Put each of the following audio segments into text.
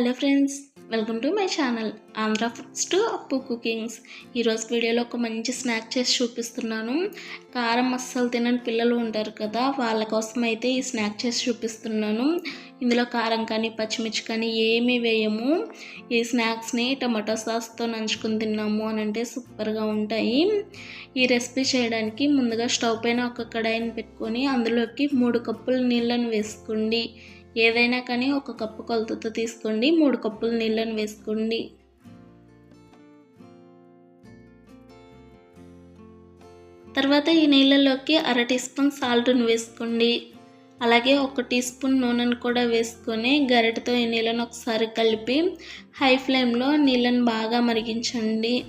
Hello friends welcome to my channel Andhra foods to Appu cookings. ఈరోజు వీడియోలో ఒక మంచి స్నాక్ చేసి చూపిస్తున్నాను. కారం అస్సలు తినని పిల్లలు ఉంటారు కదా వాళ్ళ కోసం అయితే ఈ స్నాక్ చేసి చూపిస్తున్నాను. ఇందులో కారం కానీ పచ్చిమిర్చి కానీ ఏమీ వేయము. ఈ స్నాక్స్ని టమాటో సాస్తో నంచుకుని తిన్నాము అని అంటే సూపర్గా ఉంటాయి. ఈ రెసిపీ చేయడానికి ముందుగా స్టవ్ పైన ఒక కడాయిని పెట్టుకొని అందులోకి మూడు కప్పులు నీళ్ళను వేసుకోండి. ఏదైనా కానీ ఒక కప్పు కొలతతో తీసుకోండి మూడు కప్పులు నీళ్ళని వేసుకోండి. తర్వాత ఈ నీళ్ళలోకి అర టీ స్పూన్ సాల్ట్ను వేసుకోండి. అలాగే ఒక టీ స్పూన్ నూనెను కూడా వేసుకొని గరిటతో ఈ నీళ్ళను ఒకసారి కలిపి హై ఫ్లేమ్లో నీళ్ళను బాగా మరిగించండి.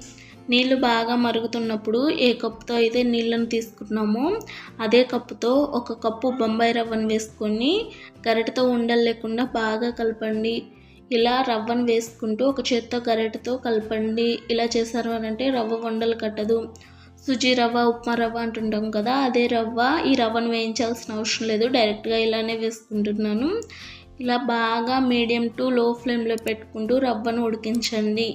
నీళ్ళు బాగా మరుగుతున్నప్పుడు ఏ కప్పుతో అయితే నీళ్ళను తీసుకున్నామో అదే కప్పుతో ఒక కప్పు బొంబాయి రవ్వను వేసుకొని గరిటతో ఉండలు లేకుండా బాగా కలపండి. ఇలా రవ్వను వేసుకుంటూ ఒక చేత్తో గరిటతో కలపండి. ఇలా చేశారు అని అంటే రవ్వ వండలు కట్టదు. సుజీ రవ్వ ఉప్మా రవ్వ అంటుంటాం కదా అదే రవ్వ ఈ రవ్వను వేయించాల్సిన అవసరం లేదు. డైరెక్ట్గా ఇలానే వేసుకుంటున్నాను. ఇలా బాగా మీడియం టు లో ఫ్లేమ్లో పెట్టుకుంటూ రవ్వను ఉడికించండి.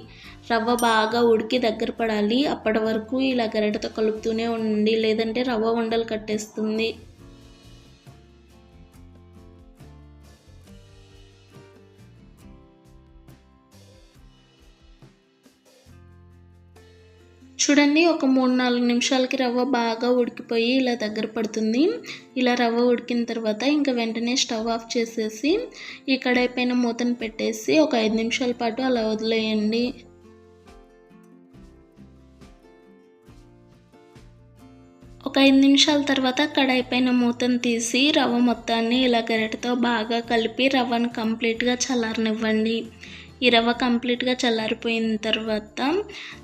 రవ్వ బాగా ఉడికి దగ్గర పడాలి. అప్పటి వరకు ఇలా గరిటతో కలుపుతూనే ఉండండి. లేదంటే రవ్వ ఉండలు కట్టేస్తుంది. చూడండి ఒక మూడు నాలుగు నిమిషాలకి రవ్వ బాగా ఉడికిపోయి ఇలా దగ్గర పడుతుంది. ఇలా రవ్వ ఉడికిన తర్వాత ఇంకా వెంటనే స్టవ్ ఆఫ్ చేసేసి ఈ కడాయి పైన మూతను పెట్టేసి ఒక ఐదు నిమిషాల పాటు అలా వదిలేయండి. ఒక ఐదు నిమిషాల తర్వాత కడాయి పైన మూతను తీసి రవ్వ మొత్తాన్ని ఇలా గరిటతో బాగా కలిపి రవ్వను కంప్లీట్గా చల్లారనివ్వండి. ఈ రవ్వ కంప్లీట్గా చల్లారిపోయిన తర్వాత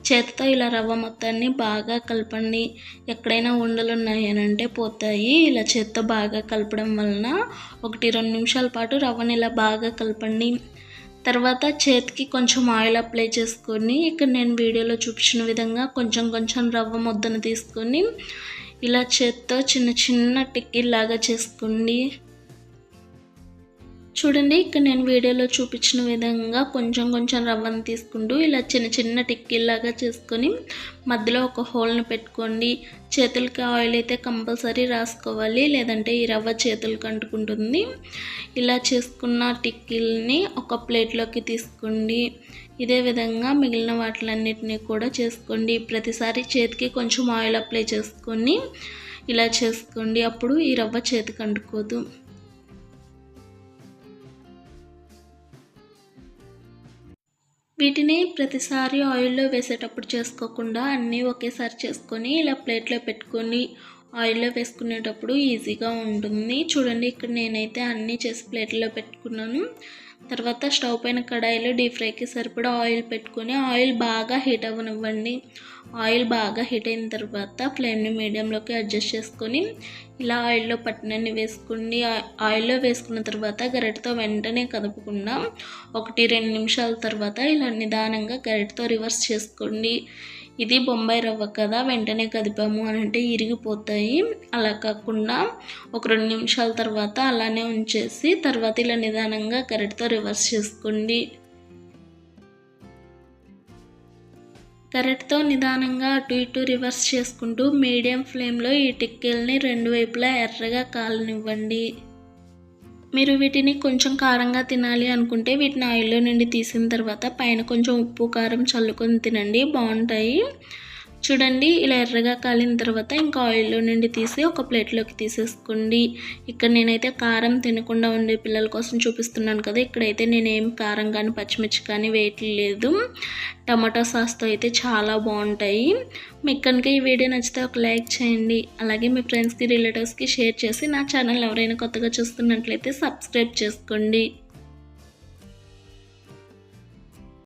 చేతితో ఇలా రవ్వ మొత్తాన్ని బాగా కలపండి. ఎక్కడైనా ఉండలు ఉన్నాయనంటే పోతాయి. ఇలా చేత్తో బాగా కలపడం వలన ఒకటి రెండు నిమిషాల పాటు రవ్వని ఇలా బాగా కలపండి. తర్వాత చేతికి కొంచెం ఆయిల్ అప్లై చేసుకొని ఇక్కడ నేను వీడియోలో చూపించిన విధంగా కొంచెం కొంచెం రవ్వ ముద్దను తీసుకొని ఇలా చేత్తో చిన్న చిన్న టిక్కీలాగా చేసుకోండి. చూడండి ఇక్కడ నేను వీడియోలో చూపించిన విధంగా కొంచెం కొంచెం రవ్వను తీసుకుంటూ ఇలా చిన్న చిన్న టిక్కీలాగా చేసుకొని మధ్యలో ఒక హోల్ని పెట్టుకోండి. చేతులకి ఆయిల్ అయితే కంపల్సరీ రాసుకోవాలి లేదంటే ఈ రవ్వ చేతులకు అంటుకుంటుంది. ఇలా చేసుకున్న టిక్కీల్ని ఒక ప్లేట్లోకి తీసుకోండి. ఇదే విధంగా మిగిలిన వాటిలన్నిటినీ కూడా చేసుకోండి. ప్రతిసారి చేతికి కొంచెం ఆయిల్ అప్లై చేసుకొని ఇలా చేసుకోండి. అప్పుడు ఈ రవ్వ చేతికి అంటుకోదు. వీటిని ప్రతిసారి ఆయిల్లో వేసేటప్పుడు చేసుకోకుండా అన్నీ ఒకేసారి చేసుకొని ఇలా ప్లేట్లో పెట్టుకొని ఆయిల్లో వేసుకునేటప్పుడు ఈజీగా ఉంటుంది. చూడండి ఇక్కడ నేనైతే అన్నీ చేసి ప్లేట్లో పెట్టుకున్నాను. తర్వాత స్టవ్ పైన కడాయిలో డీప్ ఫ్రైకి సరిపడా ఆయిల్ పెట్టుకొని ఆయిల్ బాగా హీట్ అవ్వనివ్వండి. ఆయిల్ బాగా హీట్ అయిన తర్వాత ఫ్లేమ్ని మీడియంలోకి అడ్జస్ట్ చేసుకొని ఇలా ఆయిల్లో పట్టినన్ని వేసుకోండి. ఆయిల్లో వేసుకున్న తర్వాత గరిటతో వెంటనే కదపకుండా ఒకటి రెండు నిమిషాల తర్వాత ఇలా నిదానంగా గరిటతో రివర్స్ చేసుకోండి. ఇది బొంబాయి రవ్వ కదా వెంటనే కదిపాము అని అంటే ఇరిగిపోతాయి. అలా కాకుండా ఒక రెండు నిమిషాల తర్వాత అలానే ఉంచేసి తర్వాత ఇలా నిదానంగా కరెంట్తో రివర్స్ చేసుకోండి. కరెట్తో నిదానంగా అటు ఇటు రివర్స్ చేసుకుంటూ మీడియం ఫ్లేమ్లో ఈ టిక్కెల్ని రెండు వైపులా ఎర్రగా కాలనివ్వండి. మీరు వీటిని కొంచెం కారంగా తినాలి అనుకుంటే వీటిని ఆయిల్లో నుండి తీసిన తర్వాత పైన కొంచెం ఉప్పు కారం చల్లుకొని తినండి. బాగుంటాయి. చూడండి ఇలా ఎర్రగా కాలిన తర్వాత ఇంకా ఆయిల్లో నుండి తీసి ఒక ప్లేట్లోకి తీసేసుకోండి. ఇక్కడ నేనైతే కారం తినకుండా ఉండే పిల్లల కోసం చూపిస్తున్నాను కదా ఇక్కడైతే నేనేం కారం కానీ పచ్చిమిర్చి కానీ వేయట్లేదు. టమాటో సాస్తో అయితే చాలా బాగుంటాయి. మీకు కనుక ఈ వీడియో నచ్చితే ఒక లైక్ చేయండి. అలాగే మీ ఫ్రెండ్స్కి రిలేటివ్స్కి షేర్ చేసి నా ఛానల్ ఎవరైనా కొత్తగా చూస్తున్నట్లయితే సబ్స్క్రైబ్ చేసుకోండి.